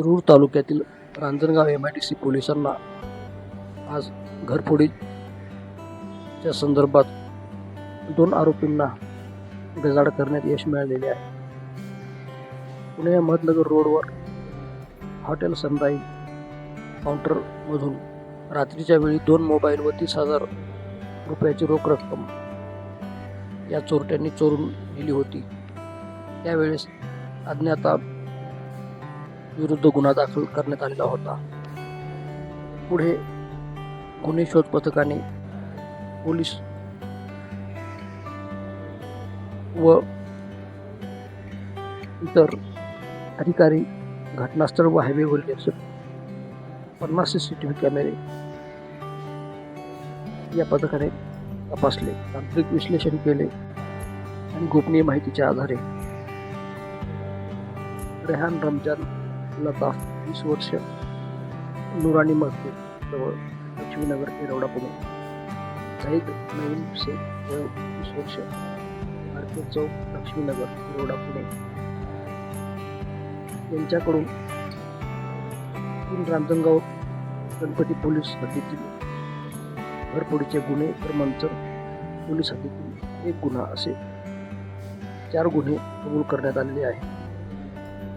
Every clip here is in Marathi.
शिरूर तालुक्यातील Ranjangaon M I D C पोलिसांना आज घरफोडीच्या संदर्भात दोन आरोपींना गजाड करण्यात यश मिळालेले आहे. पुणे अहमदनगर रोडवर हॉटेल सनराईज काउंटरमधून रात्रीच्या वेळी दोन मोबाईल व तीस हजार रुपयाची रोख रक्कम या चोरट्यांनी चोरून नेली होती. त्यावेळेस अज्ञाता विरुद्ध गुन्हा दाखल करण्यात आलेला होता. पुढे गुन्हे शोध पथकाने पोलीस व इतर अधिकारी घटनास्थळ व हायवेवरील एकशे पन्नास सी सी टी व्ही कॅमेरे या पथकाने तपासले तांत्रिक विश्लेषण केले आणि गोपनीय माहितीच्या आधारे रेहान रमजान लताफ वीस वर्ष नुराणी मस्जिद जवळ लक्ष्मीनगर एरवडा पुणे. झैद नईम शेख वय वीस वर्ष. भारतीय चौक लक्ष्मीनगर एरवडा पुणे. यांच्याकडून तीन रांजणगाव गणपती पोलीस हद्दीतील घरफोडीचे गुन्हे तर मंचर पोलीस हद्दीतील एक गुन्हा असे चार गुन्हे कबूल करण्यात आलेले आहे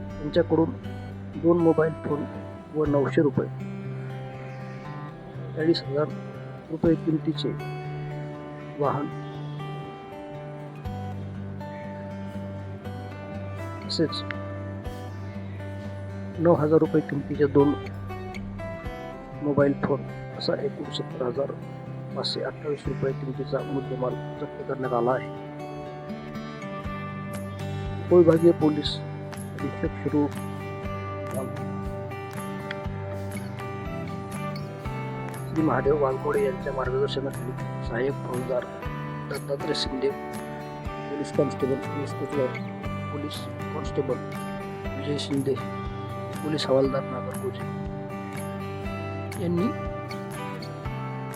त्यांच्याकडून दोन मोबाईल फोन व नऊशे रुपये. चाळीस हजार रुपये किमतीचे वाहन. तसेच नऊ हजार रुपये किमतीचे दोन मोबाईल फोन असा एकूण सत्तर हजार पाचशे अठ्ठावीस रुपये किमतीचा मुद्देमाल जप्त करण्यात आला आहे. उपविभागीय पोलीस अधीक्षक शिरू श्री महादेव वानकोडे यांच्या मार्गदर्शनाखाली सहाय्यक फौजदार Dattatray Shinde police constable police police constable Vijay Shinde police हवालदार नागरगोजे यांनी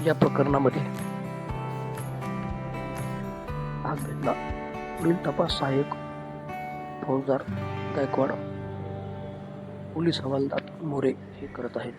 या प्रकरणामध्ये भाग घेतला. पुढील तपास सहाय्यक फौजदार गायकवाड पोलीस हवालदार मोरे हे करत आहेत.